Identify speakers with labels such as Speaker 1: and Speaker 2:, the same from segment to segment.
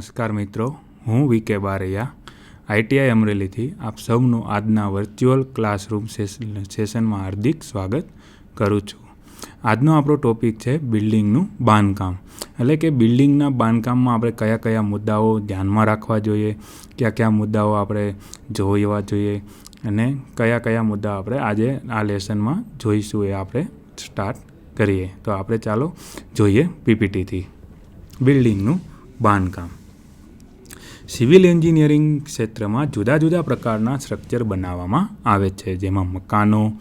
Speaker 1: નમસ્કાર મિત્રો, હું વી કે બારૈયા આઈટીઆઈ અમરેલીથી આપ સૌનું આજના વર્ચ્યુઅલ ક્લાસરૂમ સેશનમાં હાર્દિક સ્વાગત કરું છું. આજનો આપણો ટોપિક છે બિલ્ડિંગનું બાંધકામ. એટલે કે બિલ્ડિંગના બાંધકામમાં આપણે કયા કયા મુદ્દાઓ ધ્યાનમાં રાખવા જોઈએ, કયા કયા મુદ્દાઓ આપણે જોવા જોઈએ અને કયા કયા મુદ્દા આપણે આજે આ લેસનમાં જોઈશું એ આપણે સ્ટાર્ટ કરીએ. તો આપણે ચાલો જોઈએ પીપીટીથી બિલ્ડિંગનું બાંધકામ. સિવિલ એન્જિનિયરિંગ ક્ષેત્રમાં જુદા જુદા પ્રકારના સ્ટ્રક્ચર બનાવવામાં આવે છે. જેમાં મકાનો,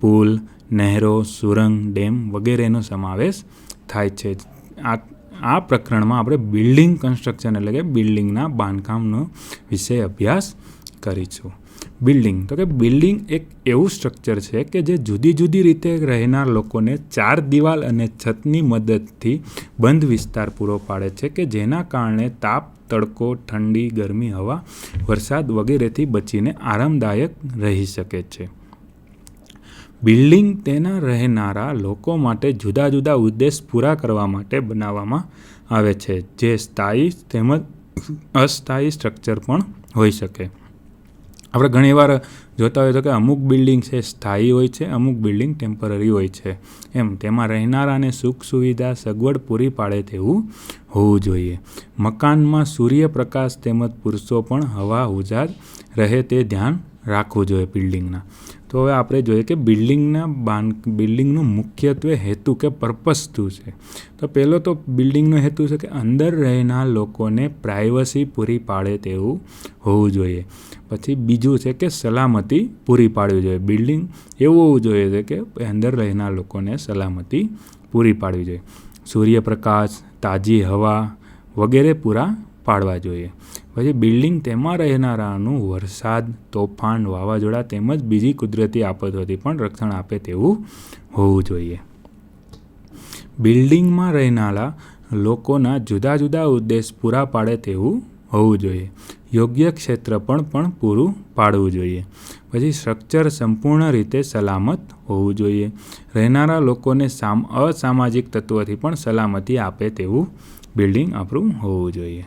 Speaker 1: પુલ, નહેરો, સુરંગ, ડેમ વગેરેનો સમાવેશ થાય છે. આ આ પ્રકરણમાં આપણે બિલ્ડિંગ કન્સ્ટ્રક્શન એટલે કે બિલ્ડિંગના બાંધકામનો વિશે અભ્યાસ કરીશું. બિલ્ડિંગ, તો કે બિલ્ડિંગ એક એવું સ્ટ્રક્ચર છે કે જે જુદી જુદી રીતે રહેનાર લોકોને ચાર દિવાલ અને છતની મદદથી બંધ વિસ્તાર પૂરો પાડે છે કે જેના કારણે તાપ તડકો, ઠંડી, ગરમી, હવા, વરસાદ વગેરેથી બચીને આરામદાયક રહી શકે છે. બિલ્ડિંગ તેના રહેનારા લોકો માટે જુદા જુદા ઉદ્દેશ પૂરા કરવા માટે બનાવવામાં આવે છે, જે સ્થાયી તેમજ અસ્થાયી સ્ટ્રક્ચર પણ હોઈ શકે. આપણે ઘણીવાર જોતા હોય તો કે અમુક બિલ્ડિંગ છે, સ્થાયી હોય છે, અમુક બિલ્ડિંગ ટેમ્પરરી હોય છે. એમ તેમાં રહેનારાને સુખ સુવિધા સગવડ પૂરી પાડે તેવું હોવું જોઈએ. મકાનમાં સૂર્યપ્રકાશ તેમજ પુરુષો પણ હવા ઉજાસ રહે તે ધ્યાન રાખવું જોઈએ બિલ્ડિંગના. તો હવે આપણે જોઈએ કે બિલ્ડિંગના બાંધ બિલ્ડિંગનું મુખ્યત્વે હેતુ કે પર્પસ શું છે? તો પહેલો તો બિલ્ડિંગનો હેતુ છે કે અંદર રહેનાર લોકોને પ્રાઇવસી પૂરી પાડે તેવું હોવું જોઈએ. પછી બીજું છે કે સલામતી પૂરી પાડવી જોઈએ. બિલ્ડિંગ એવું હોવું જોઈએ છે કે અંદર રહેનાર લોકોને સલામતી પૂરી પાડવી જોઈએ. સૂર્યપ્રકાશ, તાજી હવા વગેરે પૂરા પાડવા જોઈએ. પછી બિલ્ડિંગ તેમાં રહેનારાનું વરસાદ, તોફાન, વાવાઝોડા તેમજ બીજી કુદરતી આફતોથી પણ રક્ષણ આપે તેવું હોવું જોઈએ. બિલ્ડિંગમાં રહેનારા લોકોના જુદા જુદા ઉદ્દેશ પૂરા પાડે તેવું હોવું જોઈએ. યોગ્ય ક્ષેત્ર પણ પણ પૂરું પાડવું જોઈએ. પછી સ્ટ્રક્ચર સંપૂર્ણ રીતે સલામત હોવું જોઈએ. રહેનારા લોકોને સામ, અસામાજિક તત્વોથી પણ સલામતી આપે તેવું બિલ્ડિંગ આપણું હોવું જોઈએ.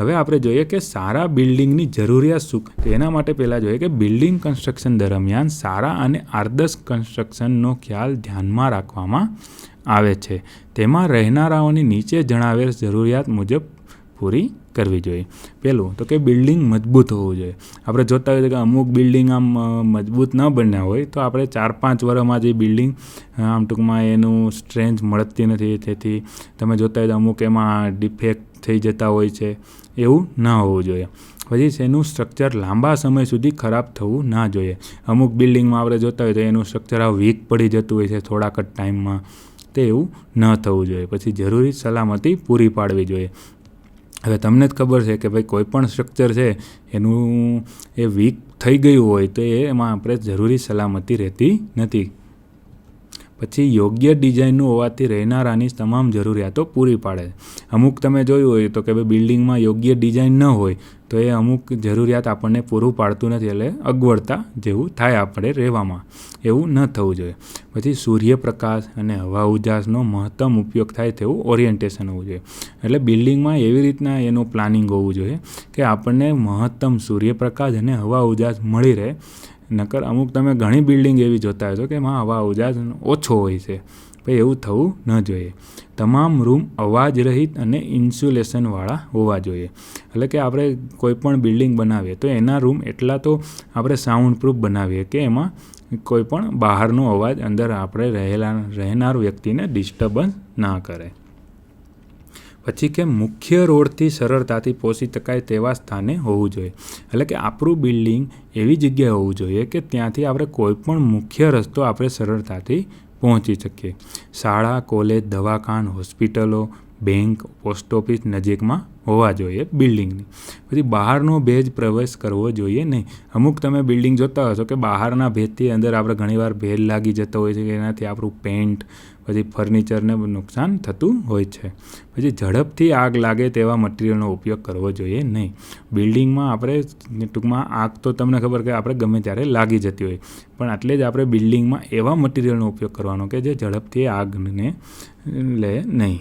Speaker 1: હવે આપણે જોઈએ કે સારા બિલ્ડિંગની જરૂરિયાત શું તો એના માટે પહેલાં જોઈએ કે બિલ્ડિંગ કન્સ્ટ્રક્શન દરમિયાન સારા અને આદર્શ કન્સ્ટ્રક્શનનો ખ્યાલ ધ્યાનમાં રાખવામાં આવે છે. તેમાં રહેનારાઓની નીચે જણાવેલ જરૂરિયાત મુજબ પૂરી કરવી જોઈએ. પહેલું તો કે બિલ્ડિંગ મજબૂત હોવું જોઈએ. આપણે જોતા હોઈએ કે અમુક બિલ્ડિંગ આમ મજબૂત ન બન્યા હોય તો આપણે ચાર પાંચ વર્ષમાં જે બિલ્ડિંગ, આમ ટૂંકમાં એનું સ્ટ્રેન્થ મળતી નથી. તેથી તમે જોતા હોય તો અમુક એમાં ડિફેક્ટ થઈ જતા હોય છે, એવું ન હોવું જોઈએ. પછી એનું સ્ટ્રક્ચર લાંબા સમય સુધી ખરાબ થવું ના જોઈએ. અમુક બિલ્ડિંગમાં આપણે જોતા હોય તો એનું સ્ટ્રક્ચર આ વીક પડી જતું હોય છે થોડાક જ ટાઈમમાં તે એવું ન થવું જોઈએ. પછી જરૂરી સલામતી પૂરી પાડવી જોઈએ. હવે તમને જ ખબર છે કે ભાઈ કોઈ પણ સ્ટ્રક્ચર છે, એનું એ વીક થઈ ગયું હોય તો એમાં આપણે જરૂરી સલામતી રહેતી નથી. પછી યોગ્ય ડિઝાઇનનું હોવાથી રહેનારાની તમામ જરૂરિયાતો પૂરી પાડે. અમુક તમે જોયું હોય તો કે ભાઈ બિલ્ડિંગમાં યોગ્ય ડિઝાઇન ન હોય, તો એ અમુક જરૂરિયાત આપણને પૂરું પાડતું નથી એટલે અગવડતા જેવું થાય આપણે રહેવામાં. એવું ન થવું જોઈએ. પછી સૂર્યપ્રકાશ અને હવા ઉજાસનો મહત્તમ ઉપયોગ થાય તેવું ઓરિએન્ટેશન હોવું જોઈએ. એટલે બિલ્ડિંગમાં એવી રીતના એનું પ્લાનિંગ હોવું જોઈએ કે આપણને મહત્તમ સૂર્યપ્રકાશ અને હવા ઉજાસ મળી રહે નકર અમુક તમે ઘણી બિલ્ડિંગ એવી જોતા હશો કે એમાં હવા ઉજાસ ઓછો હોય છે. ભાઈ, એવું થવું ન જોઈએ. તમામ રૂમ અવાજ રહિત અને ઇન્સ્યુલેશનવાળા હોવા જોઈએ. એટલે કે આપણે કોઈપણ બિલ્ડિંગ બનાવીએ તો એના રૂમ એટલા તો આપણે સાઉન્ડ પ્રૂફ બનાવીએ કે એમાં કોઈપણ બહારનો અવાજ અંદર આપણે રહેલા, રહેનાર વ્યક્તિને ડિસ્ટર્બન્સ ના કરે. પછી કે મુખ્ય રોડથી સરળતાથી પહોંચી શકાય તેવા સ્થાને હોવું જોઈએ. એટલે કે આપણું બિલ્ડિંગ એવી જગ્યાએ હોવું જોઈએ કે ત્યાંથી આપણે કોઈપણ મુખ્ય રસ્તો આપણે સરળતાથી પહોંચી શકીએ. શાળા, કોલેજ, દવાખાન, હોસ્પિટલો બેંક, પોસ્ટ ઓફિસ નજીકમાં હોવા જોઈએ બિલ્ડિંગની. પછી બહારનો ભેજ પ્રવેશ કરવો જોઈએ નહીં. અમુક તમે બિલ્ડિંગ જોતા હશો કે બહારના ભેજથી અંદર આપણે ઘણીવાર ભેજ લાગી જતો હોય છે કે એનાથી આપણું પેન્ટ, પછી ફર્નિચરને નુકસાન થતું હોય છે. પછી ઝડપથી આગ લાગે તેવા મટિરિયલનો ઉપયોગ કરવો જોઈએ નહીં. બિલ્ડિંગમાં આપણે ટૂંકમાં આગ તો તમને ખબર કે આપણે ગમે ત્યારે લાગી જતી હોય. પણ આટલે જ આપણે બિલ્ડિંગમાં એવા મટિરિયલનો ઉપયોગ કરવાનો કે જે ઝડપથી આગને લે નહીં.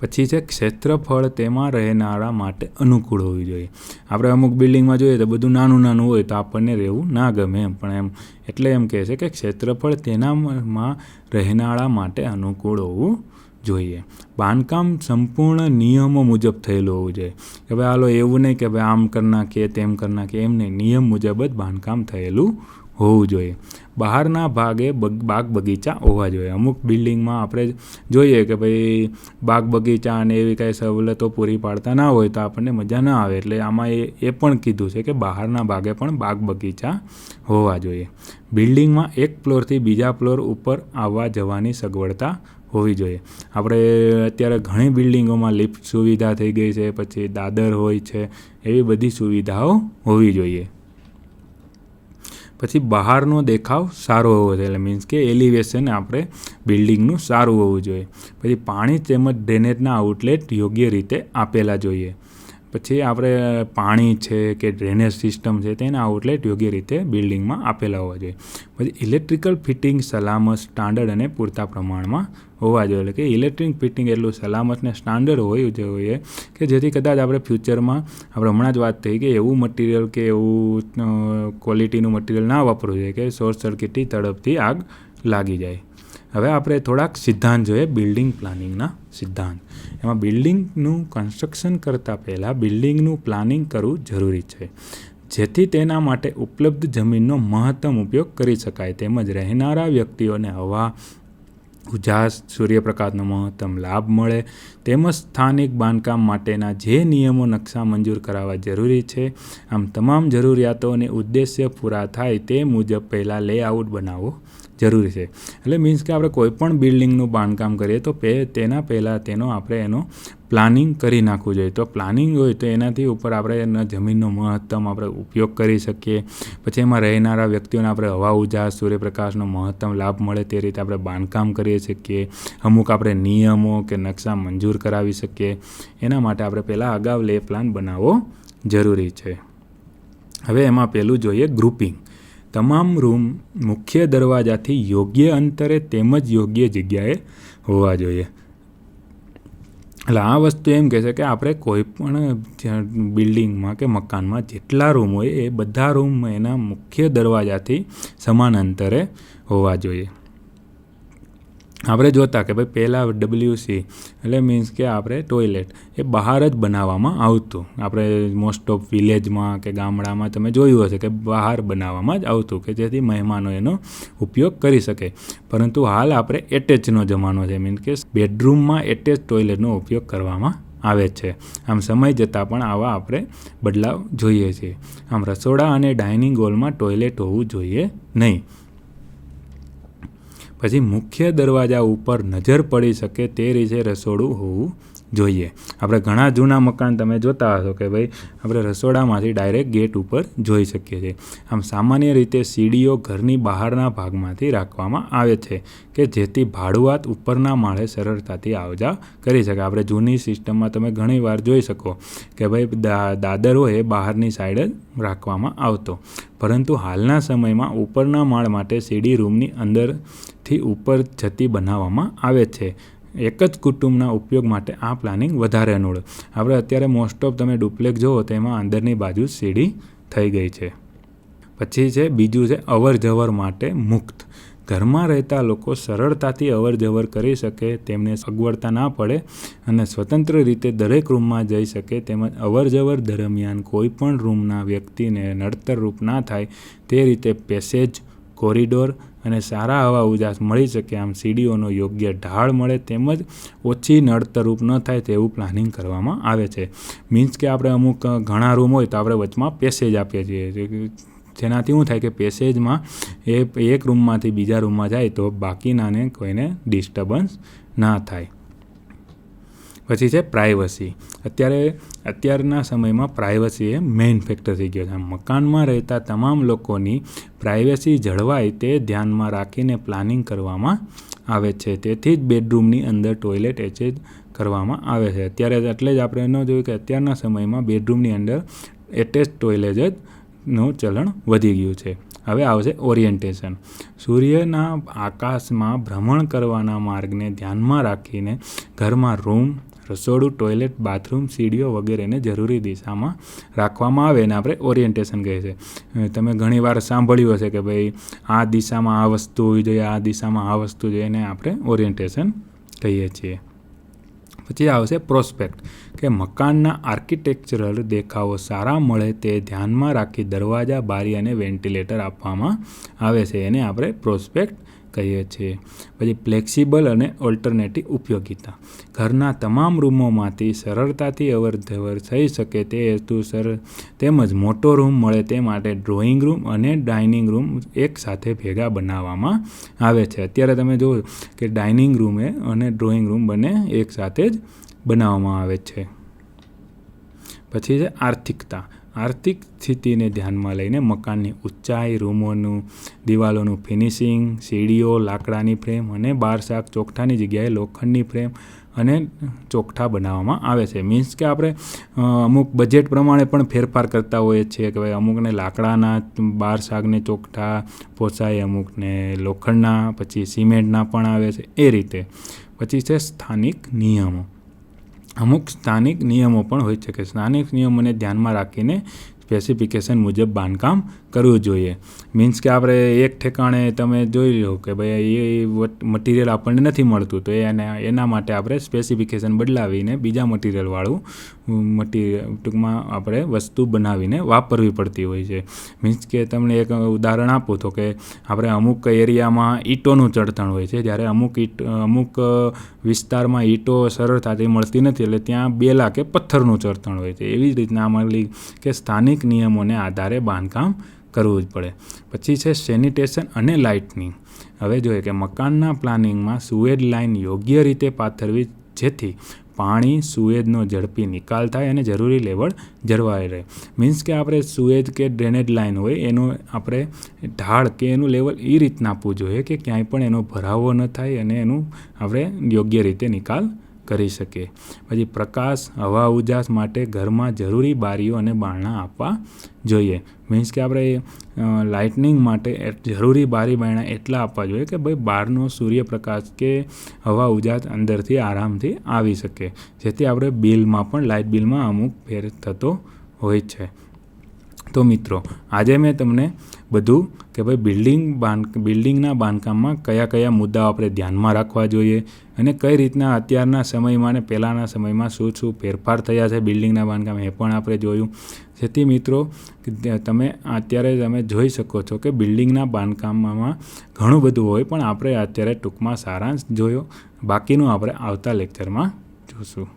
Speaker 1: પછી છે ક્ષેત્રફળ તેમાં રહેનારા માટે અનુકૂળ હોવી જોઈએ. આપણે અમુક બિલ્ડિંગમાં જોઈએ તો બધું નાનું નાનું હોય તો આપણને રહેવું ના ગમે એમ. પણ એમ, એટલે એમ કહે છે કે ક્ષેત્રફળ તેનામાં રહેનારા માટે અનુકૂળ હોવું જોઈએ. બાંધકામ સંપૂર્ણ નિયમો મુજબ થયેલું હોવું જોઈએ. કે ભાઈ, હાલો, એવું નહીં કે ભાઈ, આમ કરી નાખીએ, તેમ કરી નાખીએ. એમ નહીં. નિયમ મુજબ જ બાંધકામ થયેલું હોવું જોઈએ. બહારના ભાગે બાગ બગીચા હોવા જોઈએ. અમુક બિલ્ડિંગમાં આપણે જોઈએ કે ભાઈ, બાગ બગીચા અને એવી કાંઈ સવલતો પૂરી પાડતા ના હોય તો આપણને મજા ના આવે. એટલે આમાં એ એ પણ કીધું છે કે બહારના ભાગે પણ બાગ બગીચા હોવા જોઈએ. બિલ્ડિંગમાં એક ફ્લોરથી બીજા ફ્લોર ઉપર આવવા જવાની સગવડતા હોવી જોઈએ. આપણે અત્યારે ઘણી બિલ્ડિંગોમાં લિફ્ટ સુવિધા થઈ ગઈ છે, પછી દાદર હોય છે, એવી બધી સુવિધાઓ હોવી જોઈએ. પછી બહારનો દેખાવ સારો હોવો જોઈએ, એટલે મીન્સ કે એલિવેશન આપણે બિલ્ડિંગનું સારું હોવું જોઈએ. પછી પાણી તેમજ ડ્રેનેજના આઉટલેટ યોગ્ય રીતે આપેલા જોઈએ. પછી આપણે પાણી છે કે ડ્રેનેજ સિસ્ટમ છે તેના આઉટલેટ યોગ્ય રીતે બિલ્ડિંગમાં આપેલા હોવા જોઈએ. પછી ઇલેક્ટ્રિકલ ફિટિંગ સલામત સ્ટાન્ડર્ડ અને પૂરતા પ્રમાણમાં હોવા જોઈએ. એટલે કે ઇલેક્ટ્રિક ફિટિંગ એટલું સલામત ને સ્ટાન્ડર્ડ હોય જોઈએ કે જેથી કદાચ આપણે ફ્યુચરમાં આપણે હમણાં જ વાત થઈ કે એવું મટિરિયલ કે એવું ક્વોલિટીનું મટિરિયલ ના વાપરવું જોઈએ કે શોર્ટ સર્કિટથી તડપથી આગ લાગી જાય. હવે આપણે થોડાક સિદ્ધાંત જોઈએ બિલ્ડિંગ પ્લાનિંગના સિદ્ધાંત. એમાં બિલ્ડિંગનું કન્સ્ટ્રક્શન કરતાં પહેલાં બિલ્ડિંગનું પ્લાનિંગ કરવું જરૂરી છે. જેથી તેના માટે ઉપલબ્ધ જમીનનો મહત્તમ ઉપયોગ કરી શકાય. તેમજ રહેનારા વ્યક્તિઓને હવા, ઉજાસ, સૂર્યપ્રકાશનો મહત્તમ લાભ મળે. તેમજ સ્થાનિક બાંધકામ માટેના જે નિયમો નકશા મંજૂર કરાવવા જરૂરી છે. આમ તમામ જરૂરિયાતો અને ઉદ્દેશ્ય પૂરા થાય તે મુજબ પહેલાં લેઆઉટ બનાવવો જરૂરી છે. એટલે મીન્સ કે આપણે કોઈ પણ બિલ્ડિંગનું બાંધકામ કરીએ તો પે, તેના પહેલાં તેનો આપણે એનો પ્લાનિંગ કરી નાખવું જોઈએ. તો પ્લાનિંગ હોય તો એનાથી ઉપર આપણે એના જમીનનો મહત્તમ આપણે ઉપયોગ કરી શકીએ. પછી એમાં રહેનારા વ્યક્તિઓને આપણે હવા ઉજાસ સૂર્યપ્રકાશનો મહત્તમ લાભ મળે તે રીતે આપણે બાંધકામ કરી શકીએ. અમુક આપણે નિયમો કે નકશા મંજૂર કરાવી શકીએ. એના માટે આપણે પહેલાં અગાઉ લે પ્લાન બનાવવો જરૂરી છે. હવે એમાં પહેલું જોઈએ ગ્રુપિંગ તમામ રૂમ મુખ્ય દરવાજાથી યોગ્ય અંતરે તેમજ યોગ્ય જગ્યાએ હોવા જોઈએ. એટલે આ વસ્તુ એમ કહે છે કે આપણે કોઈ પણ બિલ્ડિંગમાં કે મકાનમાં જેટલા રૂમ હોય એ બધા રૂમ એના મુખ્ય દરવાજાથી સમાન અંતરે હોવા જોઈએ. આપણે જોતા કે ભાઈ પહેલાં ડબલ્યુસી એટલે મીન્સ કે આપણે ટોયલેટ એ બહાર જ બનાવવામાં આવતું. આપણે મોસ્ટ ઓફ વિલેજમાં કે ગામડામાં તમે જોયું હશે કે બહાર બનાવવામાં જ આવતું કે જેથી મહેમાનો એનો ઉપયોગ કરી શકે. પરંતુ હાલ આપણે એટેચનો જમાનો છે. મીન્સ કે બેડરૂમમાં એટેચ ટોયલેટનો ઉપયોગ કરવામાં આવે છે. આમ સમય જતાં પણ આવા આપણે બદલાવ જોઈએ છીએ. આમ રસોડા અને ડાઇનિંગ હોલમાં ટોયલેટ હોવું જોઈએ નહીં. પછી મુખ્ય દરવાજા ઉપર નજર પડી શકે તે રીતે રસોડું હોવું જોઈએ. આપણે ઘણા જૂના મકાન તમે જોતા હશો કે ભાઈ, આપણે રસોડામાંથી ડાયરેક્ટ ગેટ ઉપર જોઈ શકીએ છીએ. આમ સામાન્ય રીતે સીડીઓ ઘરની બહારના ભાગમાંથી રાખવામાં આવે છે કે જેથી ભાડુઆત ઉપરના માળે સરળતાથી આવજા કરી શકે. આપણે જૂની સિસ્ટમમાં તમે ઘણી વાર જોઈ શકો કે ભાઈ દાદર હોય એ બહારની સાઈડ જ રાખવામાં આવતો. પરંતુ હાલના સમયમાં ઉપરના માળ માટે સીડી રૂમની અંદરથી ઉપર જતી બનાવવામાં આવે છે. એક જ કુટુંબના ઉપયોગ માટે આ પ્લાનિંગ વધારે અનુકૂળ. આપણે અત્યારે મોસ્ટ ઓફ તમે ડુપ્લેક જુઓ તેમાં અંદરની બાજુ સીડી થઈ ગઈ છે. પછી છે, બીજું છે અવર જવર માટે મુક્ત. ઘરમાં રહેતા લોકો સરળતાથી અવર જવર કરી શકે, તેમને સગવડતા ના પડે અને સ્વતંત્ર રીતે દરેક રૂમમાં જઈ શકે તેમજ અવર જવર દરમિયાન કોઈ પણ રૂમના વ્યક્તિને નડતર રૂપ ના થાય તે રીતે પેસેજ કોરિડોર અને સારા હવા ઉજાસ મળી શકે, આમ સીડીઓનો યોગ્ય ઢાળ મળે તેમજ ઓછી નડતરૂપ ન થાય તેવું પ્લાનિંગ કરવામાં આવે છે. મીન્સ કે આપણે અમુક ઘણા રૂમ હોય તો આપણે વચમાં પેસેજ આપીએ છીએ. જેનાથી શું થાય કે પેસેજમાં એ એક રૂમમાંથી બીજા રૂમમાં જાય તો બાકીનાને કોઈને ડિસ્ટર્બન્સ ના થાય. પછી છે પ્રાઇવસી અત્યારે, અત્યારના સમયમાં પ્રાઇવસી એ મેઇન ફેક્ટર થઈ ગયો છે. મકાનમાં રહેતા તમામ લોકોની પ્રાઇવસી જળવાય તે ધ્યાનમાં રાખીને પ્લાનિંગ કરવામાં આવે છે. તેથી જ બેડરૂમની અંદર ટોયલેટ એચેજ કરવામાં આવે છે. અત્યારે એટલે જ આપણે ન જોયું કે અત્યારના સમયમાં બેડરૂમની અંદર એટેચ ટોયલેટ જ નું ચલણ વધી ગયું છે. હવે આવશે ઓરિએન્ટેશન સૂર્યના આકાશમાં ભ્રમણ કરવાના માર્ગને ધ્યાનમાં રાખીને ઘરમાં રૂમ રસોડું, ટોયલેટ, બાથરૂમ, સીડીઓ વગેરેને જરૂરી દિશામાં રાખવામાં આવે એને આપણે ઓરિએન્ટેશન કહે છે. તમે ઘણીવાર સાંભળ્યું હશે કે ભાઈ, આ દિશામાં આ વસ્તુ હોવી જોઈએ, આ દિશામાં આ વસ્તુ જોઈએ એને આપણે ઓરિએન્ટેશન કહીએ છીએ. પછી આવશે પ્રોસ્પેક્ટ, કે મકાનના આર્કિટેક્ચરલ દેખાવો સારા મળે તે ધ્યાનમાં રાખી દરવાજા, બારી અને વેન્ટિલેટર આપવામાં આવે છે. એને આપણે પ્રોસ્પેક્ટ કહીએ છીએ. પછી ફ્લેક્સિબલ અને ઓલ્ટરનેટિવ ઉપયોગિતા. ઘરના તમામ રૂમોમાંથી સરળતાથી અવરજવર થઈ શકે તે હેતુસર તેમજ મોટો રૂમ મળે તે માટે ડ્રોઈંગ રૂમ અને ડાઇનિંગ રૂમ એકસાથે ભેગા બનાવવામાં આવે છે. અત્યારે તમે જુઓ કે ડાઇનિંગ રૂમે અને ડ્રોઈંગ રૂમ બંને એક સાથે જ બનાવવામાં આવે છે. પછી છે આર્થિકતા. આર્થિક સ્થિતિને ધ્યાનમાં લઈને મકાનની ઊંચાઈ, રૂમોનું, દિવાલોનું ફિનિશિંગ, સીડીઓ, લાકડાની ફ્રેમ અને બાર શાક ચોકઠાની જગ્યાએ લોખંડની ફ્રેમ અને ચોકઠા બનાવવામાં આવે છે. મીન્સ કે આપણે અમુક બજેટ પ્રમાણે પણ ફેરફાર કરતા હોઈએ છીએ કે ભાઈ અમુકને લાકડાના, બાર શાકને ચોકઠા, પોસાય અમુકને લોખંડના, પછી સિમેન્ટના પણ આવે છે. એ રીતે. પછી છે સ્થાનિક નિયમો. અમુક સ્થાનિક નિયમો પણ હોય છે કે સ્થાનિક નિયમોને ધ્યાનમાં રાખીને સ્પેસિફિકેશન મુજબ બાંધકામ કરવું જોઈએ. મીન્સ કે આપણે એક ઠેકાણે તમે જોઈ લો કે ભાઈ એ મટીરિયલ આપણને નથી મળતું, તો એને, એના માટે આપણે સ્પેસિફિકેશન બદલાવીને બીજા મટીરિયલવાળું મટીરિયલ ટૂંકમાં આપણે વસ્તુ બનાવીને વાપરવી પડતી હોય છે. મીન્સ કે તમને એક ઉદાહરણ આપું તો કે આપણે અમુક એરિયામાં ઈંટોનું ચડતણ હોય છે, જ્યારે અમુક ઈંટ, અમુક વિસ્તારમાં ઈંટો સરળતાથી મળતી નથી, એટલે ત્યાં બેલા કે પથ્થરનું ચડતણ હોય છે. એવી જ રીતના અમારી કે સ્થાનિક નિયમોને આધારે બાંધકામ કરવું જ પડે. પછી છે સેનિટેશન અને લાઇટનિંગ. હવે જોઈએ કે મકાનના પ્લાનિંગમાં સુએજ લાઇન યોગ્ય રીતે પાથરવી, જેથી પાણી સુએજનો ઝડપી નિકાલ થાય અને જરૂરી લેવલ જળવાઈ રહે. મીન્સ કે આપણે સુએજ કે ડ્રેનેજ લાઇન હોય, એનો આપણે ઢાળ કે એનું લેવલ એ રીતના આપવું જોઈએ કે ક્યાંય પણ એનો ભરાવો ન થાય અને એનું આપણે યોગ્ય રીતે નિકાલ કરી શકીએ પછી પ્રકાશ, હવા, ઉજાસ માટે ઘરમાં જરૂરી બારીઓ અને બારણા આપવા જોઈએ. મીન્સ કે આપણે લાઇટનિંગ માટે જરૂરી બારી બારણા એટલા આપવા જોઈએ કે ભાઈ બહારનો સૂર્યપ્રકાશ કે હવા, ઉજાસ અંદરથી આરામથી આવી શકે. જેથી આપણે બિલમાં પણ લાઇટ બિલમાં અમુક ફેર થતો હોય છે. તો મિત્રો, આજે મેં તમને બધું કે ભાઈ બિલ્ડિંગ બાંધ બિલ્ડિંગના બાંધકામમાં કયા કયા મુદ્દાઓ આપણે ધ્યાનમાં રાખવા જોઈએ અને કઈ રીતના અત્યારના સમયમાં અને પહેલાંના સમયમાં શું શું ફેરફાર થયા છે બિલ્ડિંગના બાંધકામ એ પણ આપણે જોયું. જેથી મિત્રો તમે અત્યારે તમે જોઈ શકો છો કે બિલ્ડિંગના બાંધકામમાં ઘણું બધું હોય પણ આપણે અત્યારે ટૂંકમાં સારાંશ જોયો. બાકીનું આપણે આવતા લેક્ચરમાં જોશું.